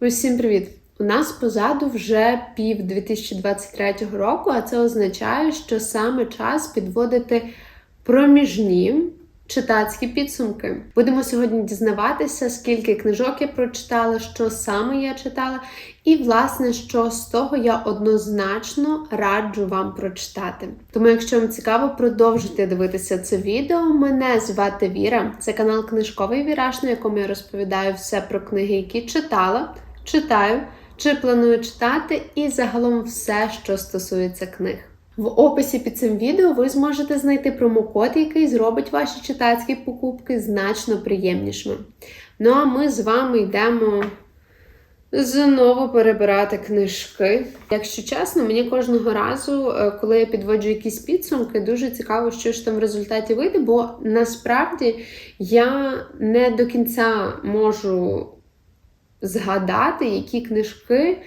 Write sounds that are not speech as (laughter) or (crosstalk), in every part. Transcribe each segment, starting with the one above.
Усім привіт! У нас позаду вже пів 2023 року, а це означає, що саме час підводити проміжні читацькі підсумки. Будемо сьогодні дізнаватися, скільки книжок я прочитала, що саме я читала, і, власне, що з того я однозначно раджу вам прочитати. Тому, якщо вам цікаво, продовжуйте дивитися це відео. Мене звати Віра. Це канал Книжковий Віраж, на якому я розповідаю все про книги, які читала, читаю чи планую читати, і загалом все, що стосується книг. В описі під цим відео ви зможете знайти промокод, який зробить ваші читацькі покупки значно приємнішими. Ну а ми з вами йдемо знову перебирати книжки. Якщо чесно, мені кожного разу, е, коли я підводжу якісь підсумки, дуже цікаво, що ж там в результаті вийде, бо насправді я не до кінця можу згадати, які книжки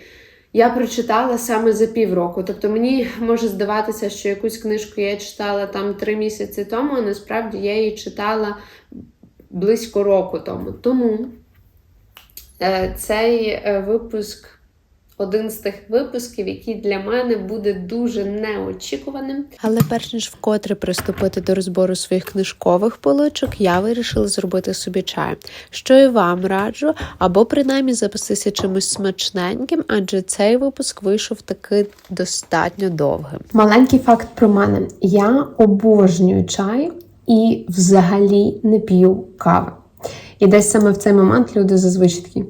я прочитала саме за півроку. Тобто мені може здаватися, що якусь книжку я читала там три місяці тому, а насправді я її читала близько року тому. Тому е, цей е, випуск. Один з тих випусків, який для мене буде дуже неочікуваним. Але перш ніж вкотре приступити до розбору своїх книжкових поличок, я вирішила зробити собі чай, що і вам раджу, або принаймні запастися чимось смачненьким, адже цей випуск вийшов таки достатньо довгим. Маленький факт про мене: я обожнюю чай і взагалі не п'ю кави. І десь саме в цей момент люди зазвичай такі.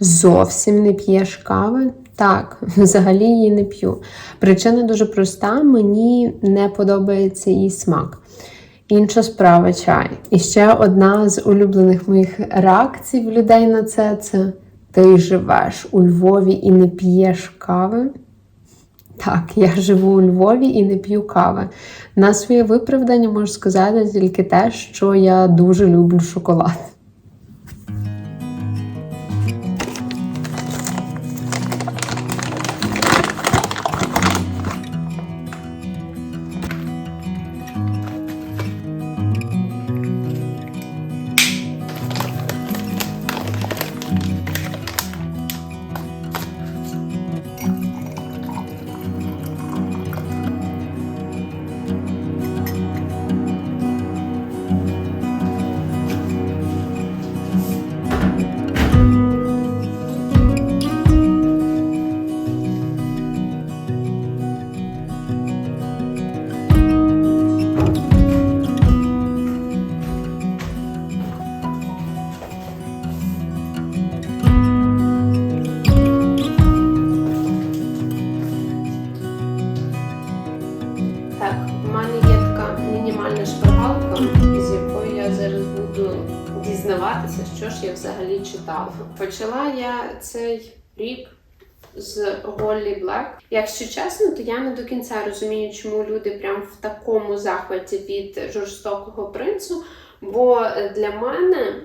Зовсім не п'єш кави? Так, (laughs) взагалі її не п'ю. Причина дуже проста: мені не подобається її смак. Інша справа чай. І ще одна з улюблених моїх реакцій в людей на це це ти живеш у Львові і не п'єш кави. Так, я живу у Львові і не п'ю кави. На своє виправдання можу сказати тільки те, що я дуже люблю шоколад. Взагалі. Почала я цей рік з Голлі Блек. Якщо чесно, то я не до кінця розумію, чому люди прям в такому захваті від жорстокого принцу. Бо для мене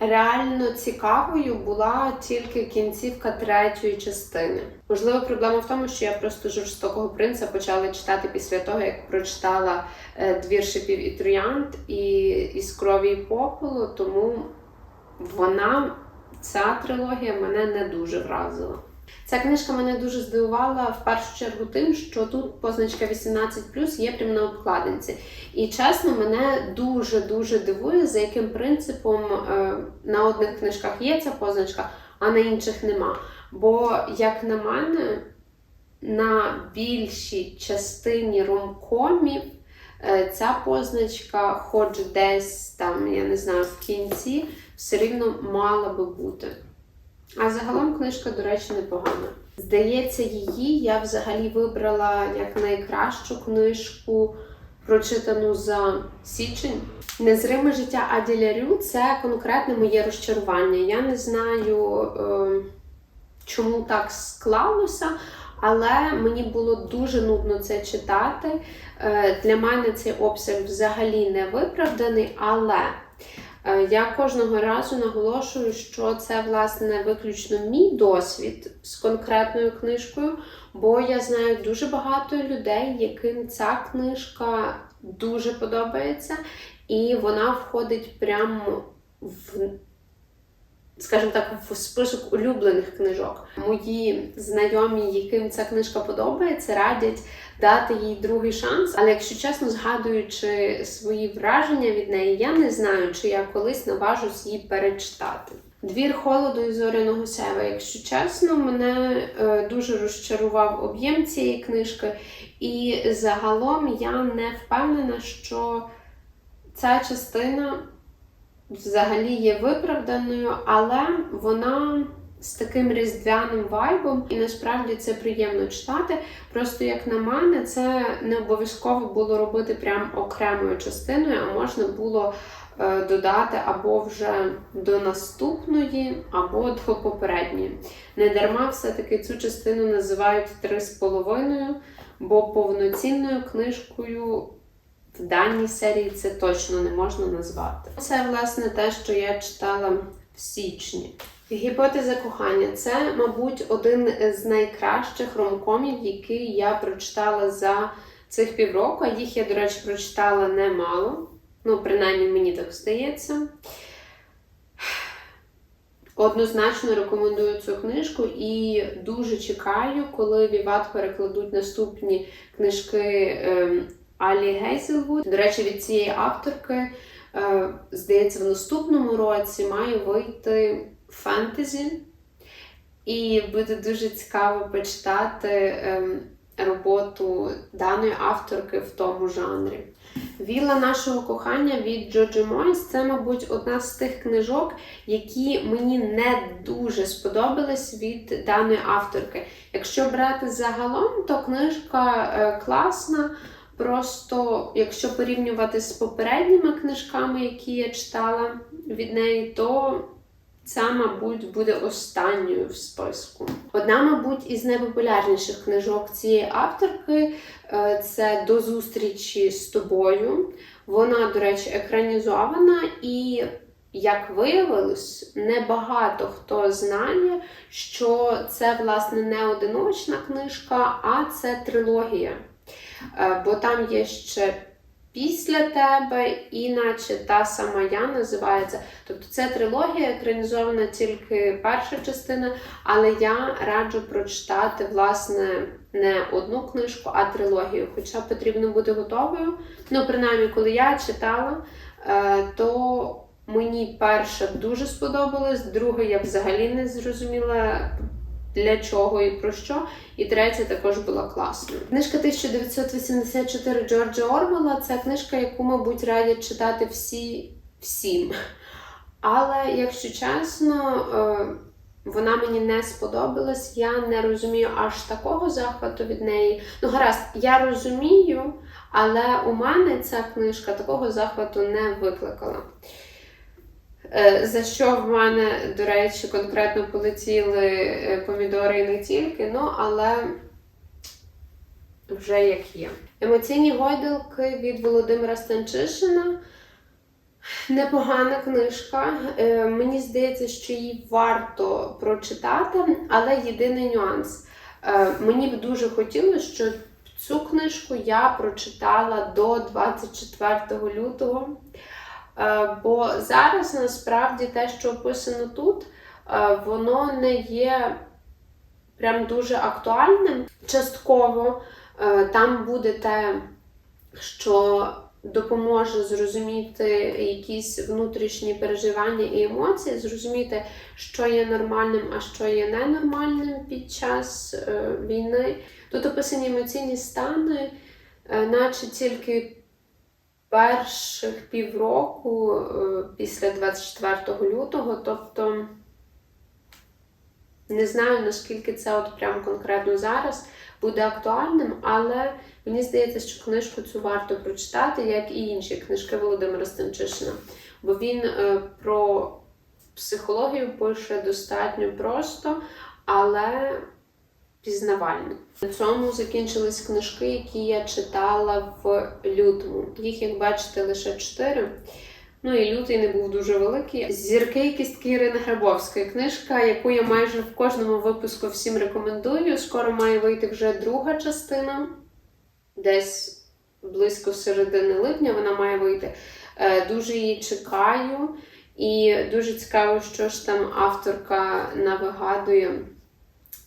реально цікавою була тільки кінцівка третьої частини. Можливо, проблема в тому, що я просто жорстокого принца почала читати після того, як прочитала е, двір шипів і троянд і із крові і попелу, тому вона, ця трилогія, мене не дуже вразила. Ця книжка мене дуже здивувала в першу чергу тим, що тут позначка 18 є прямо на обкладинці. І чесно, мене дуже-дуже дивує, за яким принципом е, на одних книжках є ця позначка, а на інших нема. Бо, як на мене, на більшій частині ромкомів е, ця позначка, хоч десь там, я не знаю, в кінці, все рівно мала би бути. А загалом книжка, до речі, непогана. Здається, її я взагалі вибрала як найкращу книжку, прочитану за січень. Незриме життя Аділя Рю це конкретне моє розчарування. Я не знаю, е, чому так склалося, але мені було дуже нудно це читати. Е, для мене цей обсяг взагалі не виправданий, але. Е, Я кожного разу наголошую, що це власне виключно мій досвід з конкретною книжкою, бо я знаю дуже багато людей, яким ця книжка дуже подобається, і вона входить прямо в скажімо так, в список улюблених книжок. Мої знайомі, яким ця книжка подобається, радять дати їй другий шанс. Але якщо чесно, згадуючи свої враження від неї, я не знаю, чи я колись наважусь її перечитати. Двір холоду і зоряного сяйва, якщо чесно, мене е, дуже розчарував об'єм цієї книжки, і загалом я не впевнена, що ця частина взагалі є виправданою, але вона з таким різдвяним вайбом, і насправді це приємно читати. Просто як на мене, це не обов'язково було робити прям окремою частиною, а можна було е, додати або вже до наступної, або до попередньої. Не дарма все-таки цю частину називають три з половиною, бо повноцінною книжкою в даній серії це точно не можна назвати. Це, власне, те, що я читала в січні. Гіпотеза кохання це, мабуть, один з найкращих ромкомів, які я прочитала за цих півроку. Їх я, до речі, прочитала немало. Ну, принаймні, мені так здається. Однозначно рекомендую цю книжку і дуже чекаю, коли Віват перекладуть наступні книжки ем, Алі Гейзелвуд. До речі, від цієї авторки, е, здається, в наступному році має вийти фентезі. І буде дуже цікаво почитати ем, роботу даної авторки в тому жанрі. Віла нашого кохання від Джоджі Мойс це, мабуть, одна з тих книжок, які мені не дуже сподобались від даної авторки. Якщо брати загалом, то книжка е, класна. Просто, якщо порівнювати з попередніми книжками, які я читала від неї, то ця, мабуть, буде останньою в списку. Одна, мабуть, із найпопулярніших книжок цієї авторки е, це До зустрічі з тобою. Вона, до речі, екранізована і. Як виявилось, небагато хто знає, що це, власне, не одиночна книжка, а це трилогія. Е, Бо там є ще після тебе, іначе та сама я називається. Тобто це трилогія, екранізована тільки перша частина, але я раджу прочитати, власне, не одну книжку, а трилогію. Хоча потрібно бути готовою. Ну, принаймні, коли я читала, е, то мені перша дуже сподобалась, друга я взагалі не зрозуміла. Для чого і про що, і третя також була класною. Книжка 1984 Джорджа Орвела це книжка, яку, мабуть, радять читати всі всім. Але, якщо чесно, е, вона мені не сподобалась. Я не розумію аж такого захвату від неї. Ну, гаразд, я розумію, але у мене ця книжка такого захвату не викликала. Е, За що в мене, до речі, конкретно полетіли е, помідори і не тільки, ну, але вже як є. Емоційні гойдалки від Володимира Станчишина. Непогана книжка. Е, Мені здається, що її варто прочитати, але єдиний нюанс. Мені б дуже хотілося, щоб цю книжку я прочитала до 24 лютого. Е, Бо зараз насправді те, що описано тут, е, воно не є прям дуже актуальним. Частково е, там буде те, що допоможе зрозуміти якісь внутрішні переживання і емоції, зрозуміти, що є нормальним, а що є ненормальним під час війни. Тут описані емоційні стани, наче тільки перших півроку е, після 24 лютого, тобто не знаю, наскільки це от прям конкретно зараз буде актуальним, але мені здається, що книжку цю варто прочитати, як і інші книжки Володимира Станчишина. Бо він е, про психологію пише достатньо просто, але пізнавально. На цьому закінчились книжки, які я читала в лютому. Їх, як бачите, лише чотири. Ну і лютий не був дуже великий. Зірки і кістки Ірини Грабовської. Книжка, яку я майже в кожному випуску всім рекомендую. Скоро має вийти вже друга частина, десь близько середини липня вона має вийти. Е, Дуже її чекаю. І дуже цікаво, що ж там авторка навигадує,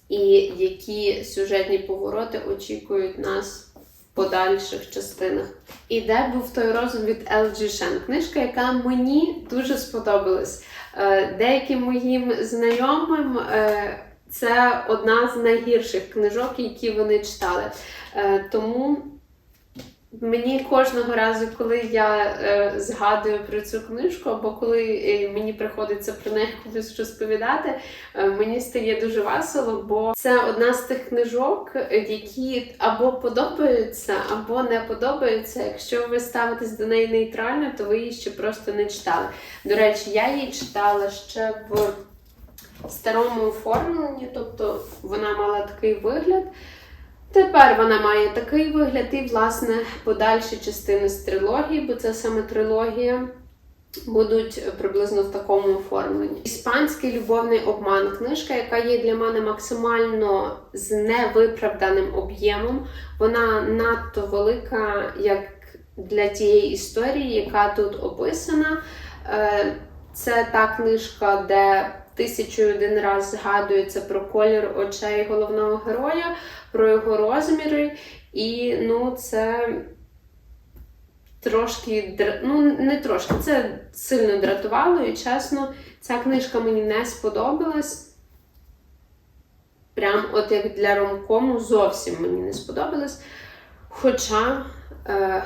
і які сюжетні повороти очікують нас в подальших частинах. І де був той розум від L.G. Shen? Книжка, яка мені дуже сподобалась. Е, Деяким моїм знайомим е, це одна з найгірших книжок, які вони читали. Е, Тому мені кожного разу, коли я е, згадую про цю книжку, або коли е, мені приходиться про неї кудись розповідати, е, мені стає дуже весело, бо це одна з тих книжок, е, які або подобаються, або не подобаються. Якщо ви ставитесь до неї нейтрально, то ви її ще просто не читали. До речі, я її читала ще в старому оформленні, тобто вона мала такий вигляд. Тепер вона має такий вигляд, і, власне, подальші частини з трилогії, бо це саме трилогія, будуть приблизно в такому оформленні. Іспанський любовний обман книжка, яка є для мене максимально з невиправданим об'ємом. Вона надто велика, як для тієї історії, яка тут описана. Е, Це та книжка, де тисячу один раз згадується про колір очей головного героя, про його розміри. І ну, це трошки ну не трошки, це сильно дратувало, і чесно, ця книжка мені не сподобалась. Прям от як для ромкому зовсім мені не сподобалась. Хоча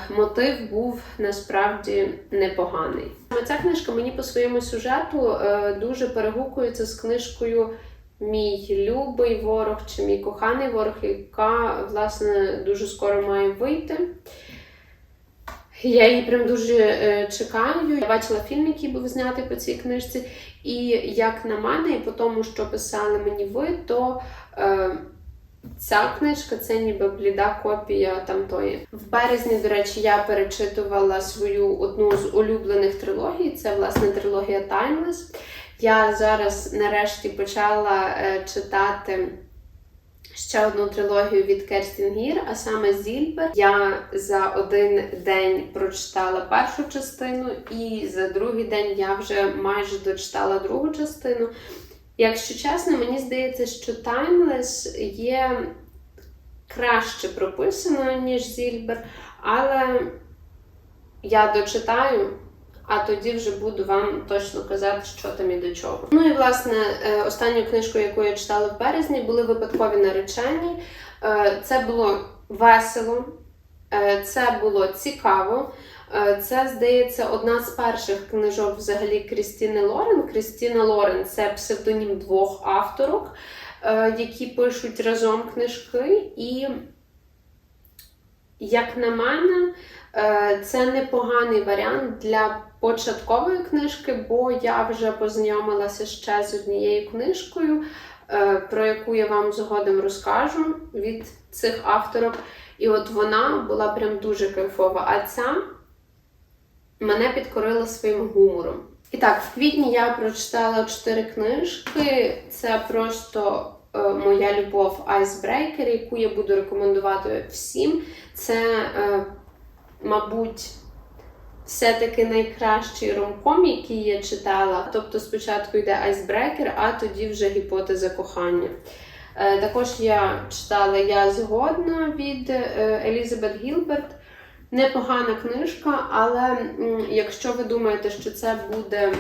мотив був насправді непоганий. Ця книжка мені по своєму сюжету е, дуже перегукується з книжкою Мій любий ворог чи мій коханий ворог, яка власне дуже скоро має вийти. Я її прям дуже е, чекаю. Я бачила фільм, який був знятий по цій книжці. І як на мене, і по тому, що писали мені ви, то е, ця книжка це ніби бліда копія тамтої. В березні, до речі, я перечитувала свою одну з улюблених трилогій. Це власне трилогія Timeless. Я зараз нарешті почала е, читати ще одну трилогію від Керстін Гір, а саме Зільбер. Я за один день прочитала першу частину, і за другий день я вже майже дочитала другу частину. Якщо чесно, мені здається, що Timeless є краще прописано, ніж Зільбер, але я дочитаю. А тоді вже буду вам точно казати, що там і до чого. Ну і власне е, останню книжку, яку я читала в березні, були випадкові наречені. Е, Це було весело, е, це було цікаво. Е, Це, здається, одна з перших книжок взагалі Крістіни Лорен. Крістіна Лорен це псевдонім двох авторок, е, які пишуть разом книжки. І, як на мене, е, це непоганий варіант для початкової книжки, бо я вже познайомилася ще з однією книжкою, про яку я вам згодом розкажу від цих авторок. І от вона була прям дуже кайфова. А ця мене підкорила своїм гумором. І так, в квітні я прочитала чотири книжки. Це просто е, моя любов Айсбрейкер, яку я буду рекомендувати всім. Це, е, мабуть, все-таки найкращий ромком, який я читала. Тобто спочатку йде Айсбрекер, а тоді вже гіпотеза кохання. Е, Також я читала Я згодна від Елізабет Гілберт. Непогана книжка, але якщо ви думаєте, що це буде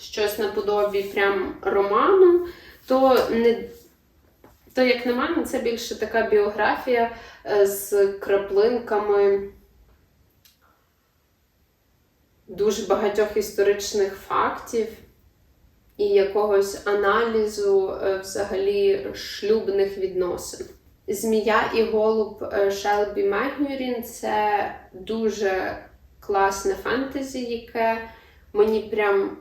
щось наподобі прям роману, то не то, як на мене, це більше така біографія е, з краплинками дуже багатьох історичних фактів і якогось аналізу е, взагалі шлюбних відносин. Змія і голуб Шелбі Мегюрін це дуже класне фентезі, яке мені прям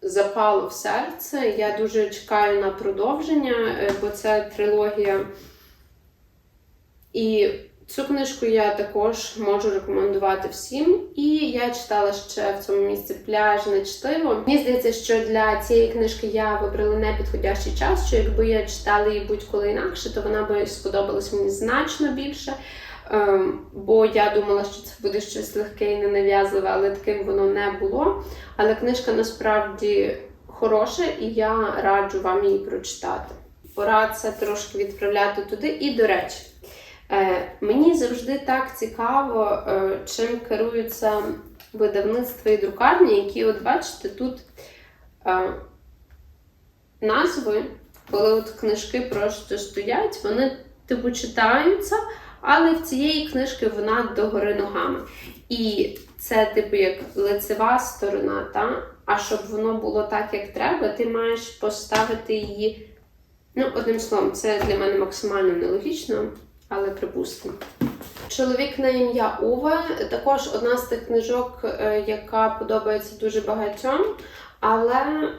запало в серце. Я дуже чекаю на продовження, е, бо це трилогія. І цю книжку я також можу рекомендувати всім. І я читала ще в цьому місці пляжне чтиво. Мені здається, що для цієї книжки я вибрала непідходящий час, що якби я читала її будь-коли інакше, то вона би сподобалась мені значно більше. Ем, бо я думала, що це буде щось легке і ненав'язливе, але таким воно не було. Але книжка насправді хороша, і я раджу вам її прочитати. Пора це трошки відправляти туди. І до речі, мені завжди так цікаво, е, чим керуються видавництва і друкарні, які, от бачите, тут е, назви, коли от книжки просто стоять, вони типу читаються, але в цієї книжки вона догори ногами. І це, типу, як лицева сторона, та? а щоб воно було так, як треба, ти маєш поставити її. Ну, одним словом, це для мене максимально нелогічно, але припустимо. Чоловік на ім'я Уве також одна з тих книжок, е, яка подобається дуже багатьом, але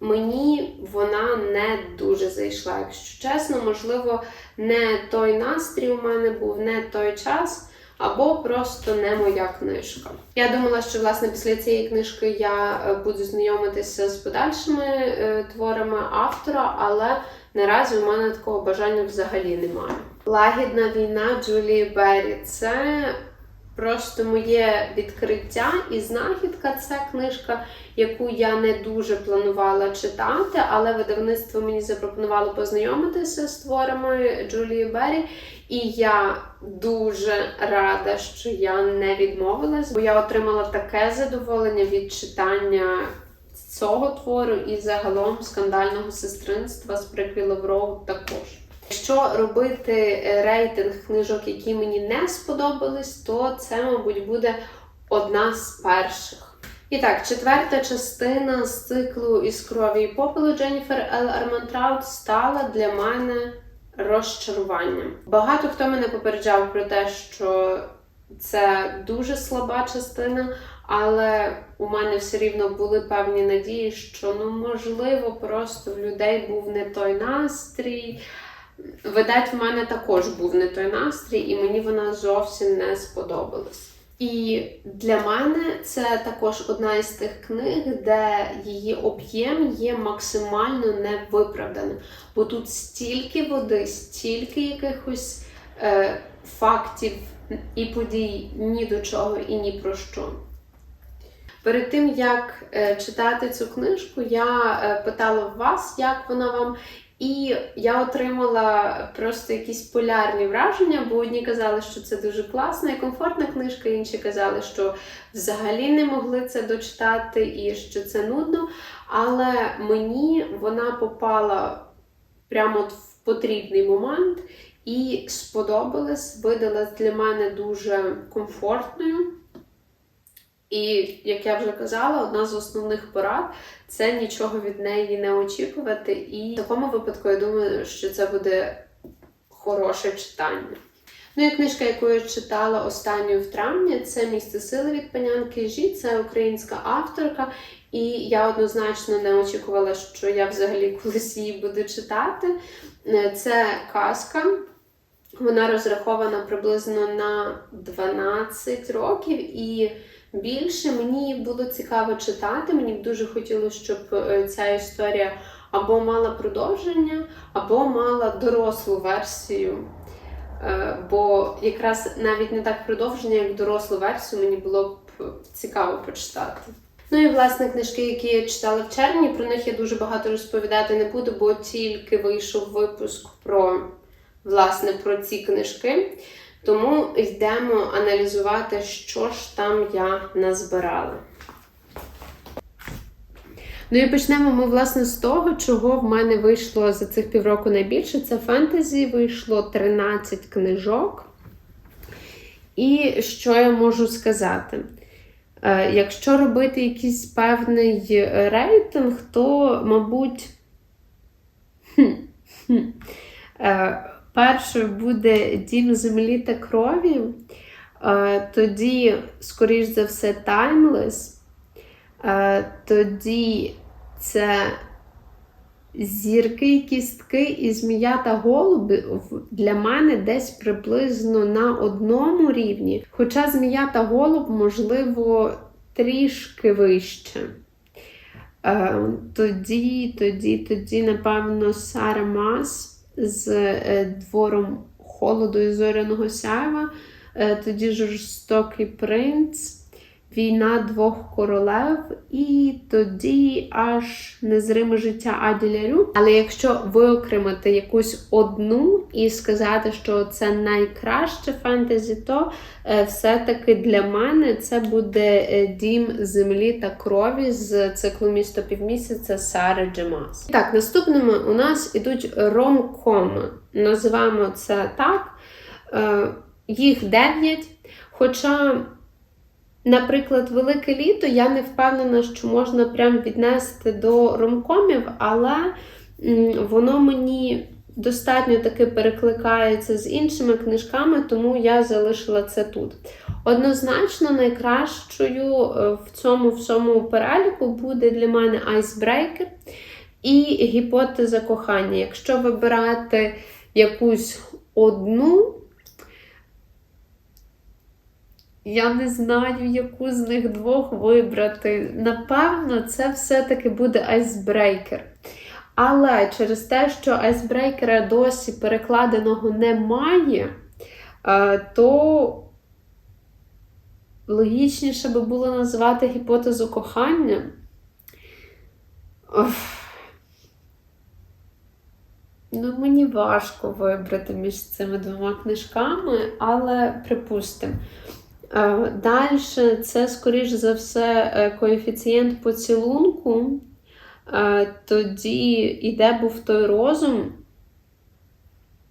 мені вона не дуже зайшла. Якщо чесно, можливо, не той настрій у мене був, не той час, або просто не моя книжка. Я думала, що власне після цієї книжки я е, буду знайомитися з подальшими е, творами автора, але наразі у мене такого бажання взагалі немає. Лагідна війна Джулії Беррі це просто моє відкриття і знахідка. Це книжка, яку я не дуже планувала читати, але видавництво мені запропонувало познайомитися з творами Джулії Беррі. І я дуже рада, що я не відмовилась, бо я отримала таке задоволення від читання цього твору і загалом скандального сестринства з приквілов Роуд також. Якщо робити е, рейтинг книжок, які мені не сподобались, то це, мабуть, буде одна з перших. І так, четверта частина з циклу із крові і попелу Дженніфер Ел Армантраут стала для мене розчаруванням. Багато хто мене попереджав про те, що це дуже слаба частина, але у мене все рівно були певні надії, що ну можливо просто в людей був не той настрій. Видать, в мене також був не той настрій, і мені вона зовсім не сподобалась. І для мене це також одна із тих книг, де її об'єм є максимально невиправданим. Бо тут стільки води, стільки якихось е, фактів і подій ні до чого і ні про що. Перед тим як е, читати цю книжку, я е, питала вас, як вона вам. І я отримала просто якісь полярні враження, бо одні казали, що це дуже класна і комфортна книжка, інші казали, що взагалі не могли це дочитати і що це нудно. Але мені вона попала прямо в потрібний момент і сподобалась, видалась для мене дуже комфортною. І, як я вже казала, одна з основних порад це нічого від неї не очікувати. І в такому випадку я думаю, що це буде хороше читання. Ну і книжка, яку я читала останньою в травні, це Місце сили від панянки Жі, це українська авторка. І я однозначно не очікувала, що я взагалі (laughs) колись її буду читати. Це казка. Вона розрахована приблизно на 12 років і більше мені було цікаво читати. Мені б дуже хотілося, щоб е, ця історія або мала продовження, або мала дорослу версію. Е, Бо якраз навіть не так продовження, як дорослу версію, мені було б цікаво почитати. Ну і власне книжки, які я читала в червні, про них я дуже багато розповідати не буду, бо тільки вийшов випуск про власне про ці книжки. Тому йдемо аналізувати, що ж там я назбирала. Ну і почнемо ми, власне, з того, чого в мене вийшло за цих півроку найбільше. Це фентезі, вийшло 13 книжок. І що я можу сказати? Е, Якщо робити якийсь певний рейтинг, то, мабуть, е, першою буде Дім землі та крові. Е, Тоді, скоріш за все, Timeless. Е, Тоді це зірки, кістки і змія та голуби для мене десь приблизно на одному рівні. Хоча змія та голуб, можливо, трішки вище. Е, Тоді, тоді, тоді, напевно, Сара Мас з е, двором холоду і зоряного сяйва, е, тоді жорстокий принц, війна двох королев, і тоді аж незриме життя Аділя Рю. Але якщо виокремити якусь одну і сказати, що це найкраще фентезі, то е, все-таки для мене це буде е, Дім землі та крові з циклу місто півмісяця Сари Джемас. Так, наступними у нас ідуть ромкоми. Називаємо це так. Е, Їх дев'ять. Хоча, наприклад, Велике літо я не впевнена, що можна прям віднести до ромкомів, але воно мені достатньо таки перекликається з іншими книжками, тому я залишила це тут. Однозначно, найкращою е, в цьому всьому переліку буде для мене айсбрейкер і гіпотеза кохання. Якщо вибирати якусь одну, я не знаю, яку з них двох вибрати. Напевно, це все-таки буде айсбрейкер. Але через те, що айсбрейкера досі перекладеного немає, е, то логічніше би було назвати гіпотезу кохання. Оф. Ну, мені важко вибрати між цими двома книжками, але припустимо. Далі це, скоріш за все, е, коефіцієнт поцілунку. Е, Тоді іде був той розум.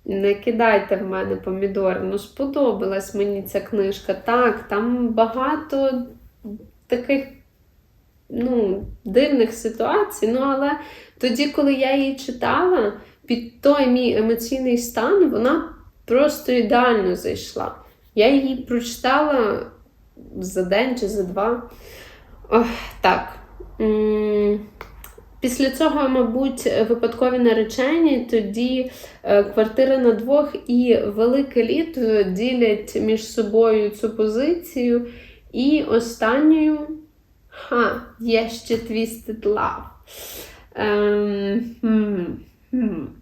Не кидайте в мене помідори. Ну, сподобалась мені ця книжка. Так, там багато таких ну, дивних ситуацій. Ну, але тоді, коли я її читала, під той мій емоційний стан, вона просто ідеально зайшла. Я її прочитала за день чи за два. Ох, так. Після цього, мабуть, випадкові наречені, тоді е, квартира на двох і велике літо ділять між собою цю позицію. І останньою ха, є ще Twisted Love. Ем, хм, хм.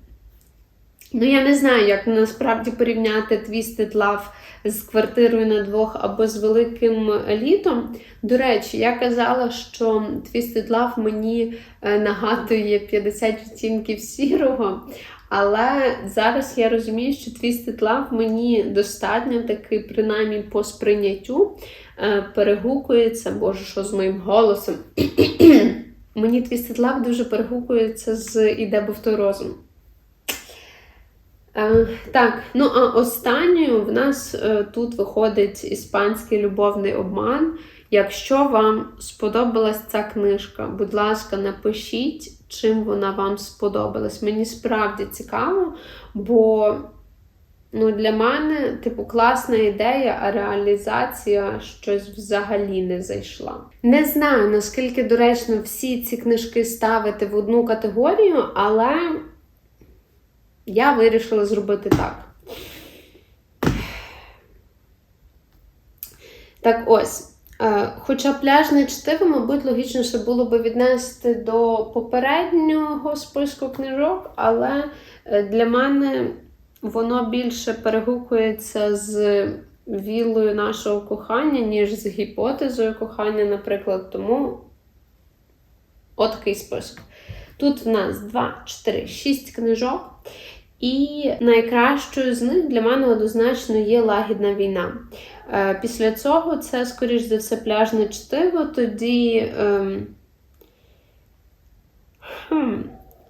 Ну, я не знаю, як насправді порівняти Twisted Love з квартирою на двох або з великим літом. До речі, я казала, що Twisted Love мені е, нагадує 50 відтінків сірого. Але зараз я розумію, що Twisted Love мені достатньо таки, принаймні по сприйняттю, е, перегукується, боже, що з моїм голосом. (clears throat) мені Twisted Love дуже перегукується з Іде був. Е, так, ну а останньою в нас е, тут виходить іспанський любовний обман. Якщо вам сподобалась ця книжка, будь ласка, напишіть, чим вона вам сподобалась. Мені справді цікаво, бо ну, для мене, типу, класна ідея, а реалізація щось взагалі не зайшла. Не знаю, наскільки доречно всі ці книжки ставити в одну категорію, але. Я вирішила зробити так. Так ось. е, Хоча пляжне чтиво, мабуть, логічніше було би віднести до попереднього списку книжок, але е, для мене воно більше перегукується з вілою нашого кохання, ніж з гіпотезою кохання, наприклад. Тому отакий список. Тут в нас 2, 4, 6 книжок. І найкращою з них для мене однозначно є лагідна війна. Е, Після цього це, скоріш за все, пляжне чтиво. Тоді ем, хм,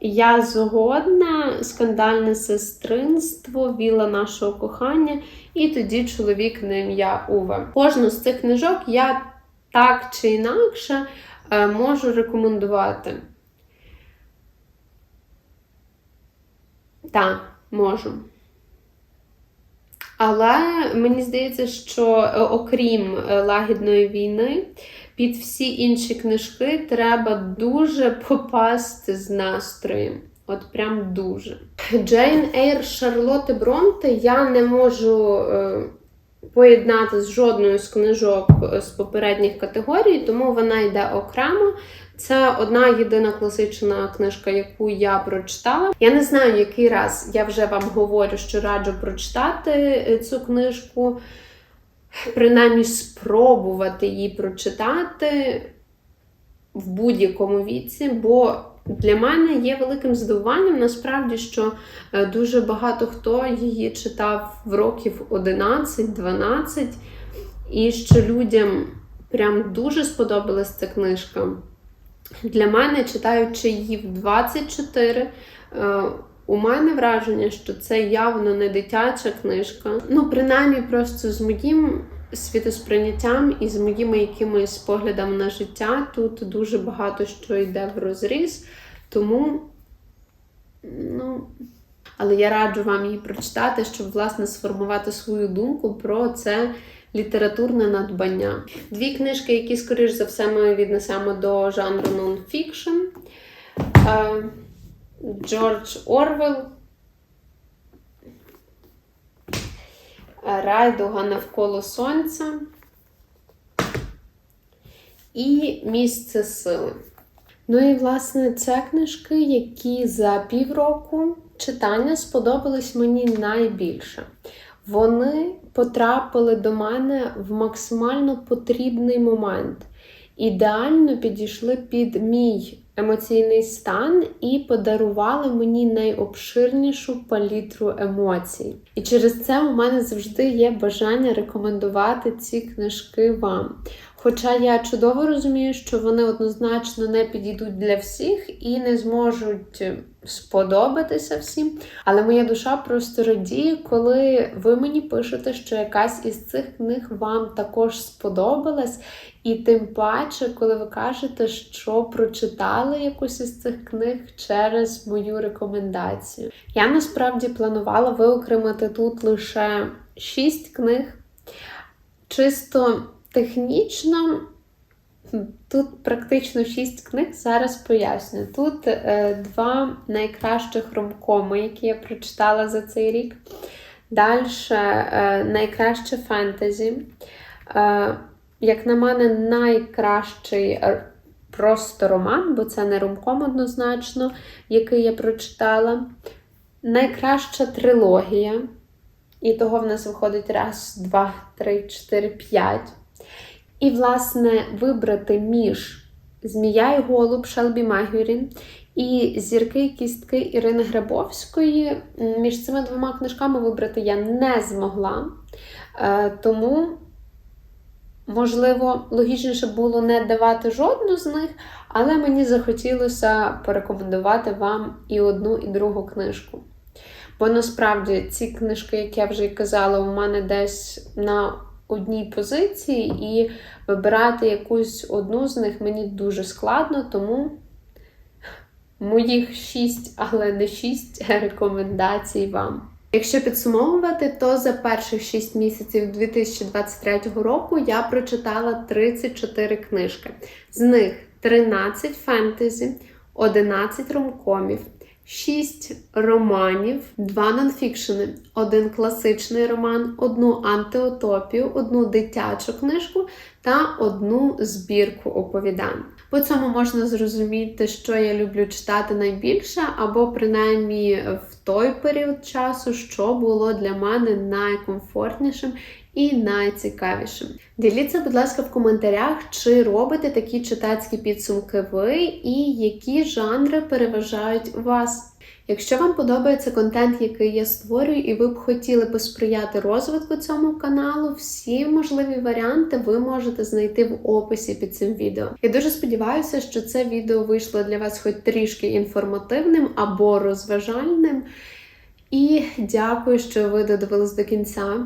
я згодна, скандальне сестринство, віла нашого кохання, і тоді чоловік на ім'я Уве. Кожну з цих книжок я так чи інакше е, можу рекомендувати. Так, можу. Але мені здається, що е, окрім е, лагідної війни, під всі інші книжки треба дуже попасти з настроєм. От прям дуже. Джейн Ейр Шарлотти Бронте я не можу е, поєднати з жодною з книжок е, з попередніх категорій, тому вона йде окремо. Це одна єдина класична книжка, яку я прочитала. Я не знаю, який раз я вже вам говорю, що раджу прочитати е, цю книжку, принаймні спробувати її прочитати в будь-якому віці, бо для мене є великим здивуванням насправді, що е, дуже багато хто її читав в років 11-12, і що людям прям дуже сподобалась ця книжка. Для мене, читаючи її в 24, е, у мене враження, що це явно не дитяча книжка. Ну, принаймні, просто з моїм світосприйняттям і з моїми якимись поглядами на життя тут дуже багато що йде в розріз. Тому, ну. Але я раджу вам її прочитати, щоб власне сформувати свою думку про це літературне надбання. Дві книжки, які, скоріш за все, ми віднесемо до жанру нонфікшн. Е, Джордж Орвел. Райдуга навколо сонця. І місце сили. Ну і, власне, це книжки, які за півроку читання сподобались мені найбільше. Вони потрапили до мене в максимально потрібний момент. Ідеально підійшли під мій емоційний стан і подарували мені найобширнішу палітру емоцій. І через це у мене завжди є бажання рекомендувати ці книжки вам. Хоча я чудово розумію, що вони однозначно не підійдуть для всіх і не зможуть сподобатися всім. Але моя душа просто радіє, коли ви мені пишете, що якась із цих книг вам також сподобалась. І тим паче, коли ви кажете, що прочитали якусь із цих книг через мою рекомендацію. Я насправді планувала виокремити тут лише 6 книг. Чисто технічно. Тут практично 6 книг, зараз поясню. Тут е, два найкращих ромкоми, які я прочитала за цей рік. Далі е, найкраще фентезі. Е, як на мене, найкращий просто роман, бо це не ромком однозначно, який я прочитала. Найкраща трилогія. І того в нас виходить раз, два, три, чотири, п'ять. І, власне, вибрати між Змія і Голуб Шелбі Мегюрін і Зірки і кістки Ірини Грабовської. Між цими двома книжками вибрати я не змогла. Е, Тому, можливо, логічніше було не давати жодну з них, але мені захотілося порекомендувати вам і одну, і другу книжку. Бо насправді ці книжки, як я вже й казала, у мене десь на одній позиції, і вибирати якусь одну з них мені дуже складно, тому моїх шість, але не шість (laughs) рекомендацій вам. Якщо підсумовувати, то за перших 6 місяців 2023 року я прочитала 34 книжки. З них 13 фентезі, 11 ромкомів, 6 романів, 2 нонфікшени, один класичний роман, одну антиутопію, одну дитячу книжку та одну збірку оповідань. По цьому можна зрозуміти, що я люблю читати найбільше, або принаймні в той період часу, що було для мене найкомфортнішим і найцікавішим. Діліться, будь ласка, в коментарях, чи робите такі читацькі підсумки ви, і які жанри переважають вас. Якщо вам подобається контент, який я створюю, і ви б хотіли посприяти розвитку цьому каналу, всі можливі варіанти ви можете знайти в описі під цим відео. Я дуже сподіваюся, що це відео вийшло для вас хоч трішки інформативним або розважальним. І дякую, що ви додивились до кінця.